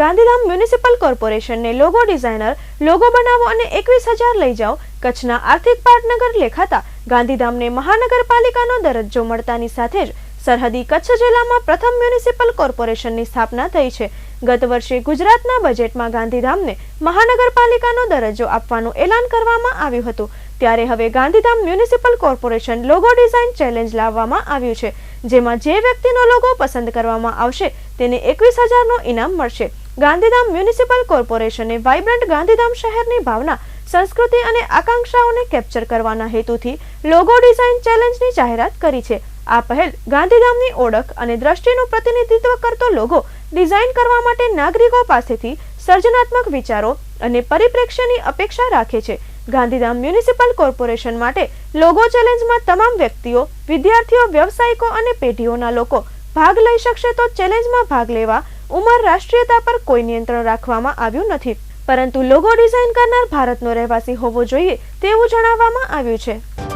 Gandhidham municipal કોર્પોરેશનને logo designer, logo બનાવો અને એકવીસ હજાર લઈ જાઓ. કચ્છના આર્થિક પાટનગર લેખાતા ગાંધીધામને મહાનગરપાલિકાનો દરજ્જો મળતાની સાથે જ સરહદી કચ્છ જિલ્લામાં પ્રથમ મ્યુનિસિપલ કોર્પોરેશનની સ્થાપના થઈ છે. ગત વર્ષે ગુજરાતના બજેટમાં ગાંધીધામને મહાનગરપાલિકાનો દરજ્જો આપવાનું એલાન કરવામાં આવ્યું હતું. ત્યારે હવે Gandhidham municipal corporation logo design challenge લાવવામાં આવ્યું છે. જેમાં જે વ્યક્તિનો લોગો પસંદ કરવામાં આવશે તેને એકવીસ હજારનો ઇનામ મળશે. ગાંધીધામ મ્યુનિસિપલ કોર્પોરેશને વાઇબ્રન્ટ ગાંધીધામ શહેરની ભાવના, સંસ્કૃતિ અને આકાંક્ષાઓને કેપ્ચર કરવાના હેતુથી લોગો ડિઝાઇન ચેલેન્જની જાહેરાત કરી છે. આ પહેલ ગાંધીધામની ઓળખ અને દ્રષ્ટિનું પ્રતિનિધિત્વ કરતો લોગો ડિઝાઇન કરવા માટે નાગરિકો પાસેથી સર્જનાત્મક વિચારો અને પરિપ્રેક્ષ્યની અપેક્ષા રાખે છે. ગાંધીધામ મ્યુનિસિપલ કોર્પોરેશન માટે લોગો ચેલેન્જમાં તમામ વ્યક્તિઓ, વિદ્યાર્થીઓ, વ્યવસાયિકો અને પેઢીઓના લોકો ભાગ લઈ શકશે તો ચેલેન્જમાં ભાગ લેવા ઉંમર રાષ્ટ્રીયતા પર કોઈ નિયંત્રણ રાખવામાં આવ્યું નથી. પરંતુ લોગો ડિઝાઇન કરનાર ભારતનો રહેવાસી હોવો જોઈએ તેવું જણાવવામાં આવ્યું છે.